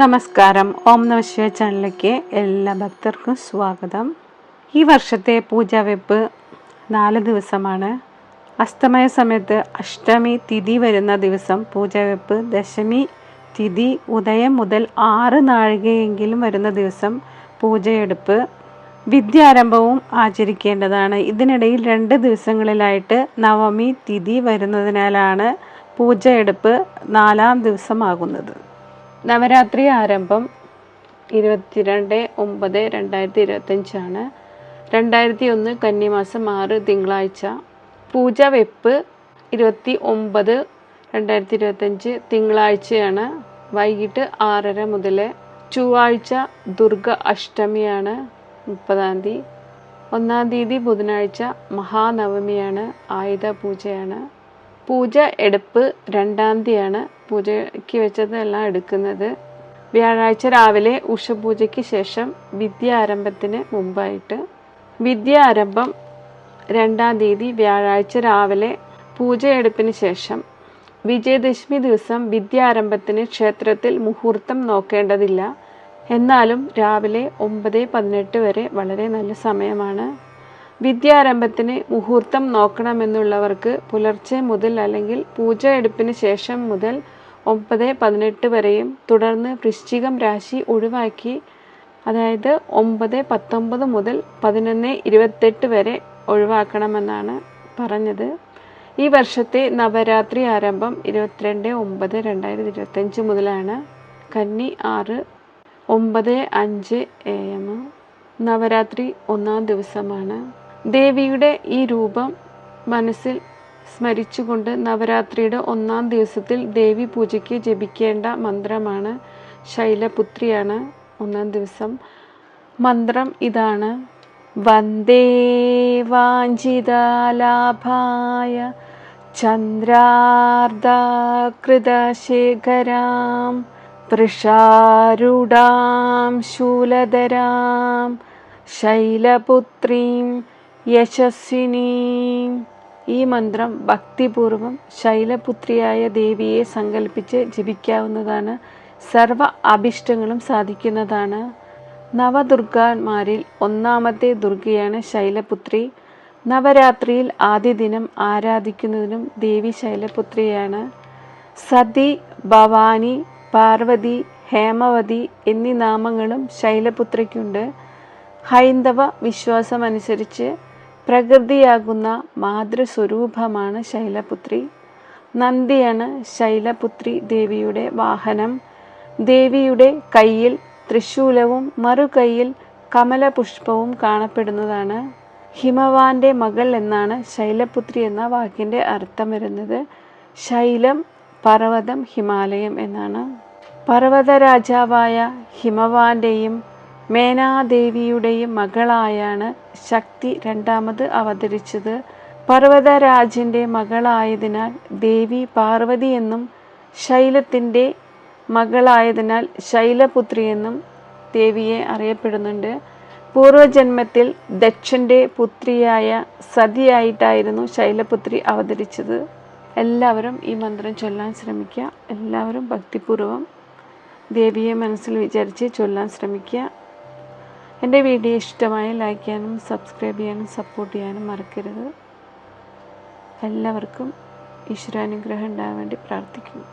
നമസ്കാരം. ഓം നമശിവ ചാനലിലേക്ക് എല്ലാ ഭക്തർക്കും സ്വാഗതം. ഈ വർഷത്തെ പൂജാവെപ്പ് നാല് ദിവസമാണ്. അസ്തമയ സമയത്ത് അഷ്ടമി തിഥി വരുന്ന ദിവസം പൂജാവെപ്പ് ദശമി തിഥി ഉദയം മുതൽ ആറ് നാഴികയെങ്കിലും വരുന്ന ദിവസം പൂജയെടുപ്പ് വിദ്യാരംഭവും ആചരിക്കേണ്ടതാണ്. ഇതിനിടയിൽ രണ്ട് ദിവസങ്ങളിലായിട്ട് നവമി തിഥി വരുന്നതിനാലാണ് പൂജയെടുപ്പ് നാലാം ദിവസമാകുന്നത്. നവരാത്രി ആരംഭം ഇരുപത്തിരണ്ട് ഒമ്പത് രണ്ടായിരത്തി ഇരുപത്തഞ്ചാണ് രണ്ടായിരത്തി ഒന്ന് കന്നിമാസം ആറ് തിങ്കളാഴ്ച. പൂജ വെപ്പ് ഇരുപത്തി ഒമ്പത് രണ്ടായിരത്തി ഇരുപത്തഞ്ച് തിങ്കളാഴ്ചയാണ്. വൈകിട്ട് ആറര മുതൽ ചൊവ്വാഴ്ച ദുർഗ അഷ്ടമിയാണ് മുപ്പതാം തീയതി. ഒന്നാം തീയതി ബുധനാഴ്ച മഹാനവമിയാണ് ആയുധ പൂജയാണ് പൂജ എടുപ്പ് രണ്ടാം തീയതിയാണ്. പൂജയ്ക്ക് വെച്ചതെല്ലാം എടുക്കുന്നത്. വ്യാഴാഴ്ച രാവിലെ ഉഷപൂജയ്ക്ക് ശേഷം വിദ്യ ആരംഭത്തിന് മുമ്പായിട്ട്. വിദ്യ ആരംഭം രണ്ടാം തീയതി വ്യാഴാഴ്ച രാവിലെ പൂജയെടുപ്പിന് ശേഷം. വിജയദശമി ദിവസം വിദ്യാരംഭത്തിന് ക്ഷേത്രത്തിൽ മുഹൂർത്തം നോക്കേണ്ടതില്ല. എന്നാലും രാവിലെ ഒമ്പത് പതിനെട്ട് വരെ വളരെ നല്ല സമയമാണ്. വിദ്യാരംഭത്തിന് മുഹൂർത്തം നോക്കണമെന്നുള്ളവർക്ക് പുലർച്ചെ മുതൽ അല്ലെങ്കിൽ പൂജ എടുപ്പിന് ശേഷം മുതൽ ഒമ്പത് പതിനെട്ട് വരെയും തുടർന്ന് വൃശ്ചികം രാശി ഒഴിവാക്കി അതായത് ഒമ്പത് പത്തൊമ്പത് മുതൽ പതിനൊന്ന് ഇരുപത്തെട്ട് വരെ ഒഴിവാക്കണമെന്നാണ് പറഞ്ഞത്. ഈ വർഷത്തെ നവരാത്രി ആരംഭം ഇരുപത്തിരണ്ട് ഒമ്പത് രണ്ടായിരത്തി ഇരുപത്തഞ്ച് മുതലാണ്. കന്നി ആറ് ഒമ്പത് അഞ്ച് എ എം. നവരാത്രി ഒന്നാം ദിവസമാണ്. ദേവിയുടെ ഈ രൂപം മനസ്സിൽ സ്മരിച്ചുകൊണ്ട് നവരാത്രിയുടെ ഒന്നാം ദിവസത്തിൽ ദേവി പൂജയ്ക്ക് ജപിക്കേണ്ട മന്ത്രമാണ് ശൈലപുത്രിയാണ് ഒന്നാം ദിവസം. മന്ത്രം ഇതാണ്. വന്ദേ വാഞ്ചിതാലാഭായ ചന്ദ്രാർദ്ധകൃതശേഖരാം വൃഷാരൂഢാം ശൂലധരാം ശൈലപുത്രീം യശസ്വിനീം ഈ മന്ത്രം ഭക്തിപൂർവം ശൈലപുത്രിയായ ദേവിയെ സങ്കല്പിച്ച് ജപിക്കാവുന്നതാണ്. സർവ അഭിഷ്ടങ്ങളും സാധിക്കുന്നതാണ്. നവദുർഗാന്മാരിൽ ഒന്നാമത്തെ ദുർഗയാണ് ശൈലപുത്രി. നവരാത്രിയിൽ ആദ്യ ദിനം ആരാധിക്കുന്നതിനും ദേവി ശൈലപുത്രിയാണ്. സതി ഭവാനി പാർവതി ഹേമവതി എന്നീ നാമങ്ങളും ശൈലപുത്രിക്കുണ്ട്. ഹൈന്ദവ വിശ്വാസമനുസരിച്ച് പ്രകൃതിയാകുന്ന മാതൃസ്വരൂപമാണ് ശൈലപുത്രി. നന്ദിയാണ് ശൈലപുത്രി ദേവിയുടെ വാഹനം. ദേവിയുടെ കയ്യിൽ തൃശൂലവും മറുകൈയിൽ കമലപുഷ്പവും കാണപ്പെടുന്നതാണ്. ഹിമവാന്റെ മകൾ എന്നാണ് ശൈലപുത്രി എന്ന വാക്കിന്റെ അർത്ഥം വരുന്നത്. ശൈലം പർവതം ഹിമാലയം എന്നാണ്. പർവത രാജാവായ ഹിമവാന്റെയും മേനാദേവിയുടെയും മകളായാണ് ശക്തി രണ്ടാമത് അവതരിച്ചത്. പർവതരാജിന്റെ മകളായതിനാൽ ദേവി പാർവതി എന്നും ശൈലത്തിന്റെ മകളായതിനാൽ ശൈലപുത്രി എന്നും ദേവിയെ അറിയപ്പെടുന്നുണ്ട്. പൂർവജന്മത്തിൽ ദക്ഷന്റെ പുത്രിയായ സതിയായിട്ടായിരുന്നു ശൈലപുത്രി അവതരിച്ചത്. എല്ലാവരും ഈ മന്ത്രം ചൊല്ലാൻ ശ്രമിക്കുക. എല്ലാവരും ഭക്തിപൂർവം ദേവിയെ മനസ്സിൽ വിചാരിച്ച് ചൊല്ലാൻ ശ്രമിക്കുക. എന്റെ വീഡിയോ ഇഷ്ടമായി ലൈക്ക് ചെയ്യാനും സബ്സ്ക്രൈബ് ചെയ്യാനും സപ്പോർട്ട് ചെയ്യാനും മറക്കരുത്. എല്ലാവർക്കും ഈശ്വരാനുഗ്രഹം ഉണ്ടാകാൻ വേണ്ടി പ്രാർത്ഥിക്കുന്നു.